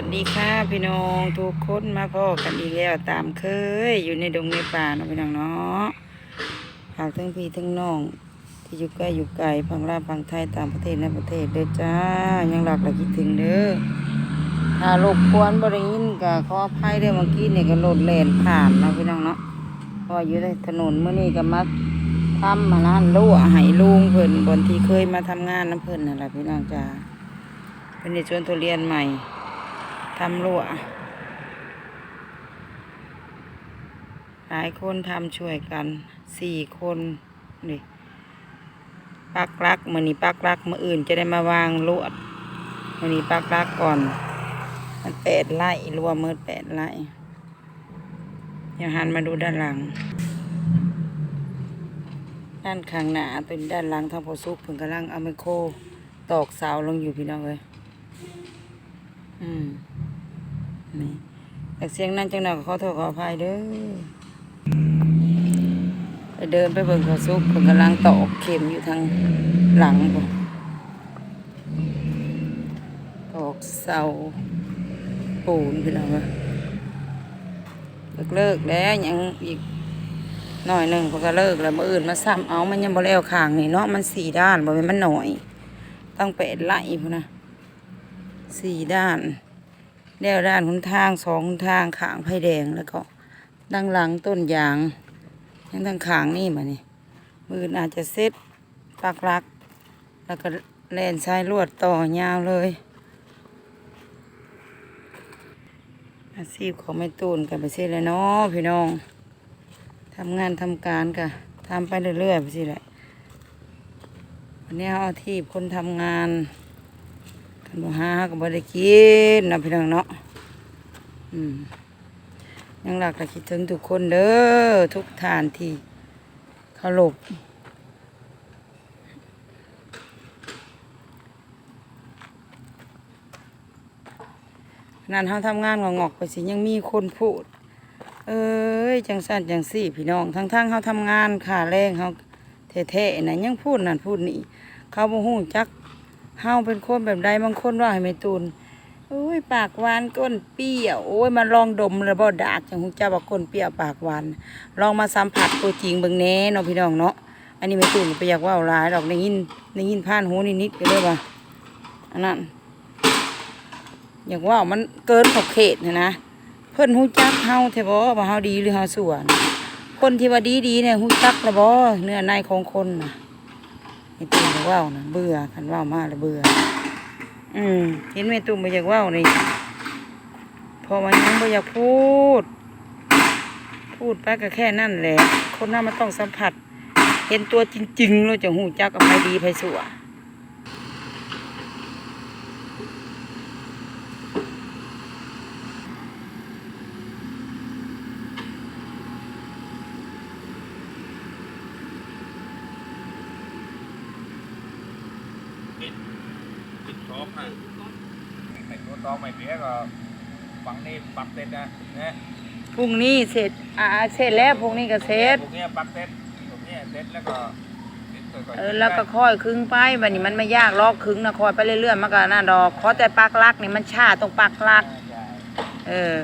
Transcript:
วัสดีค่ะพี่น้องทุกคนมาพ่อกันอีกแล้วตามเคย อยู่ในดงในป่าเนาะพี่น้องเนาะฝากทั้งพี่ทั้งน้อง ที่อยู่ใกล้อยู่ไกลพังลาพังไทยตามประเทศในประเทศเด้อจ้า ยังหลักและคิดถึงเด้อถ้ารบกวนบริยินกับขออภัยเด้อเมื่อกี้เนี่ยก็โลดแล่นผ่านเนาะพี่น้องเนาะเพราะอยู่ในถนนเมื่อนี้ก็มาทำมาล้านลู่ให้ลุงเพิ่นบนที่เคยมาทำงานน้ำเพิ่นนั่นแหละพี่น้องจ้าเป็นในสวนทุเรียนใหม่ ทำรั้วหลายคนทำช่วยกันสี่คนนี่ปักรักมือนี้ปักรักมืออื่นจะได้มาวางลวดมือนี้ปักรักก่อน มันแปดไร่รวมมือแปดไร่อย่าหันมาดูด้านหลัง ด้านข้างหน้าตัวนี้ด้านหลังทางพอซุกเพิ่งกำลังเอาไมโครตอกเสาลงอยู่พี่น้องเลยอืม นี่แต่เสียงนั้นจังหน่อยก็ขอโทษขออภัยเด้อไปเดินไปเบิ่งเขาซุกเพิ่นกำลังตอกเข็มอยู่ทางหลังบ่ตอกเสาปูนพี่น้องว่าเลิกเลิกแล้วยังอีกหน่อยหนึ่งเพิ่นก็เลิกแล้วมื้ออื่นมาซ้ำเอามันยังบ่แล้วข้างนี่เนาะมันสี่ด้านบ่แม่นมันหน่อยตั้งแปดไร่พุ่นนะสี่ด้าน แล้วด้านหนทางสองหนทางขางไผ่แดงแล้วก็ดังหลังต้นยางยังทางขางนี่มานี่มืออาจจะเซ็ตปักลัก แล้วก็แล่นสายลวดต่อยาวเลย อาชีพของแม่ตูนกับไปสิเลยเนาะพี่น้องทำงานทำการกะทำไปเรื่อยๆไปสิแหละวันนี้เอาอาที่คนทำงาน กันบ่หาก็บ่ได้กินนะพี่น้องเนาะอืมยังหลักและคิดถึงทุกคนเด้อทุกฐานที่เคารพขนาดเฮาทำงานงอกไปสิยังมีคนพูด เอ้ยจังสั่นจังสี่ พี่น้อง ทั้งๆเฮาทำงานค่าแรงเฮาแท้ๆนะยังพูดนั่นพูดนี่เขาบ่ฮู้จัก เฮาเป็นคนแบบใดบางคนว่าให้ไม่ตูนโอ้ยปากหวานก้นเปรี้ยวโอ้ยมาลองดมแล้วบ่ดากจังฮู้เจ้าว่าก้นเปรี้ยวปากหวานลองมาสัมผัสตัวจริงเบิ่งแหน่เนาะพี่น้องเนาะอันนี้ไม่ตูนไปอยากว่าหลายดอกได้ยินได้ยินผ่านหูนิดๆก็เลยว่าอันนั้นอยากว่ามันเกินขอบเขตนะนะเพิ่นฮู้จักเฮาแท้บ่ว่าเฮาดีหรือเฮาชั่วนคนที่ว่าดีๆเนี่ยฮู้จักแล้วบ่เนื้อในของคนน่ะ ไม่ตุ้มอยากว่าวนะเบื่อขันว่าวมากเลยเบื่อ อืมเห็นไม่ตุ้มไปอยากว่าวนี่พอมันยังไม่อยากพูด พูดไปก็แค่นั่นแหละ คนนั้นมันต้องสัมผัส เห็นตัวจริงๆเราจะหูจักกับใครดีใครสัว ปิดปิดช็อปนะไอ้ตัวตองไม่เปียก็ฝั่งนี้ปักเต็ดนะเนี่ยพรุ่งนี้เสร็จ อ่า เสร็จแล้วพรุ่งนี้ก็เสร็จตรงเนี้ยปักเต็ดตรงเนี้ยเต็ดแล้วก็ติดตัวก่อนเออแล้วก็ค่อยครึ่งไปบัดนี้มันไม่ยากลอกครึ่งนะค่อยไปเรื่อยๆมันก็น่าดอกขอแต่ปักลักนี่มันชาตรงปักลักใช่เออ